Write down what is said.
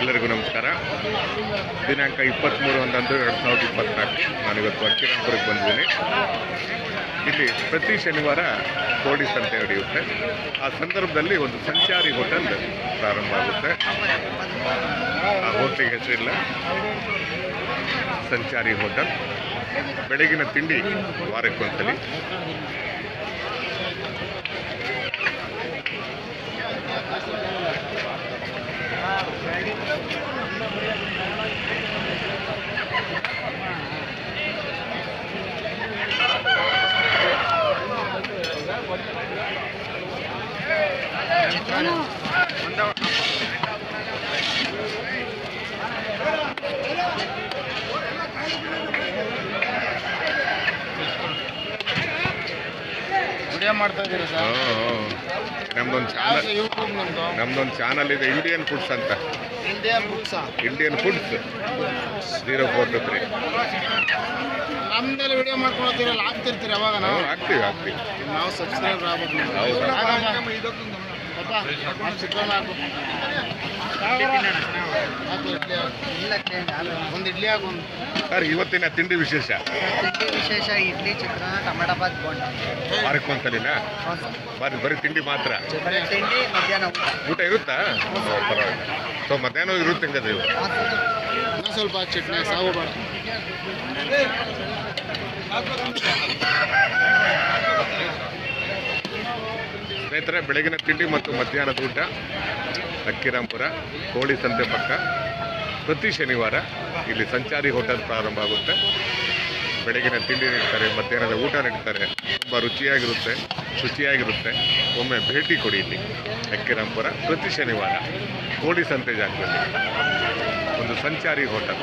ಎಲ್ಲರಿಗೂ ನಮಸ್ಕಾರ. ದಿನಾಂಕ ಇಪ್ಪತ್ತ್ಮೂರು ಹನ್ನೊಂದು ಎರಡು ಸಾವಿರದ ಇಪ್ಪತ್ನಾಲ್ಕು. ನಾನಿವತ್ತು ಅಕ್ಕಿರಾಂಪುರಕ್ಕೆ ಬಂದಿದ್ದೀನಿ. ಇಲ್ಲಿ ಪ್ರತಿ ಶನಿವಾರ ಕೋಡಿ ಸಂತೆ ನಡೆಯುತ್ತೆ. ಆ ಸಂದರ್ಭದಲ್ಲಿ ಒಂದು ಸಂಚಾರಿ ಹೋಟೆಲ್ ಪ್ರಾರಂಭ ಆಗುತ್ತೆ. ಆ ಹೋಟೆಲ್ಗೆ ಹೆಸರಿಲ್ಲ. ಸಂಚಾರಿ ಹೋಟೆಲ್. ಬೆಳಗಿನ ತಿಂಡಿ ವಾರಕ್ಕೊಂದ್ಸಲಿ. ಮಾಡ್ತಾ ಇದ್ದೀರಾ ಸರ್? ನಮ್ದೊಂದು ಚಾನಲ್ ಯೂಟ್ಯೂಬ್ ನಮ್ದು? ನಮ್ದೊಂದು ಚಾನಲ್ ಇದೆ ಇಂಡಿಯನ್ ಫುಡ್ಸ್ ಅಂತ. India foods Indian foods zero four two three ನಮ್ದೆಲ್ಲ ವಿಡಿಯೋ ಮಾಡ್ಕೊಳ್ತೀರಲ್ಲ ಆಗ್ತಿರ್ತೀರಿ ಅವಾಗ ನಾವು? ಆಗ್ತೀವಿ ಆಗ್ತೀವಿ. ನಾವು ಸಬ್ಸ್ಕ್ರೈಬರ್ ಆಗ್ಬೇಕು. ಒಂದ್ ಇಡ್ಲಿ ಸರ್ ಇವತ್ತಿನ ತಿಂಡಿ ವಿಶೇಷ? ತಿಂಡಿ ವಿಶೇಷ ಇಡ್ಲಿ ಚಿತ್ರಾನ್ನ ಟೊಮೆಟೊ ಬಾತ್ ಬೋಂಡ. ವಾರಕ್ಕೊಂದ್ಸಲಿನಾ ಬರೀ ಬರೀ ತಿಂಡಿ ಮಾತ್ರ? ಬರೀ ತಿಂಡಿ ಮಧ್ಯಾಹ್ನ ಊಟ. ಊಟ ಇರುತ್ತಾ? ಸೊ ಮಧ್ಯಾಹ್ನ ಇರುತ್ತೆ ಹಂಗಾದ್ರೆ ಇವು ಇನ್ನೂ ಸ್ವಲ್ಪ ಚಟ್ನಿ ಸಾವು ಬೇಡ. ಸ್ನೇಹಿತರೆ, ಬೆಳಗಿನ ತಿಂಡಿ ಮತ್ತು ಮಧ್ಯಾಹ್ನದ ಊಟ, ಅಕ್ಕಿರಾಂಪುರ, ಕೋಳಿ ಸಂತೆ ಪಕ್ಕ. ಪ್ರತಿ ಶನಿವಾರ ಇಲ್ಲಿ ಸಂಚಾರಿ ಹೋಟೆಲ್ ಪ್ರಾರಂಭ ಆಗುತ್ತೆ. ಬೆಳಗಿನ ತಿಂಡಿ ನೀಡ್ತಾರೆ, ಮಧ್ಯಾಹ್ನದ ಊಟ ನೀಡ್ತಾರೆ. ತುಂಬ ರುಚಿಯಾಗಿರುತ್ತೆ, ಶುಚಿಯಾಗಿರುತ್ತೆ. ಒಮ್ಮೆ ಭೇಟಿ ಕೊಡಿ ಇಲ್ಲಿ, ಅಕ್ಕಿರಾಂಪುರ, ಪ್ರತಿ ಶನಿವಾರ. ಕೋಳಿ ಸಂತೆ ಜಾಗದಲ್ಲಿ ಒಂದು ಸಂಚಾರಿ ಹೋಟೆಲ್.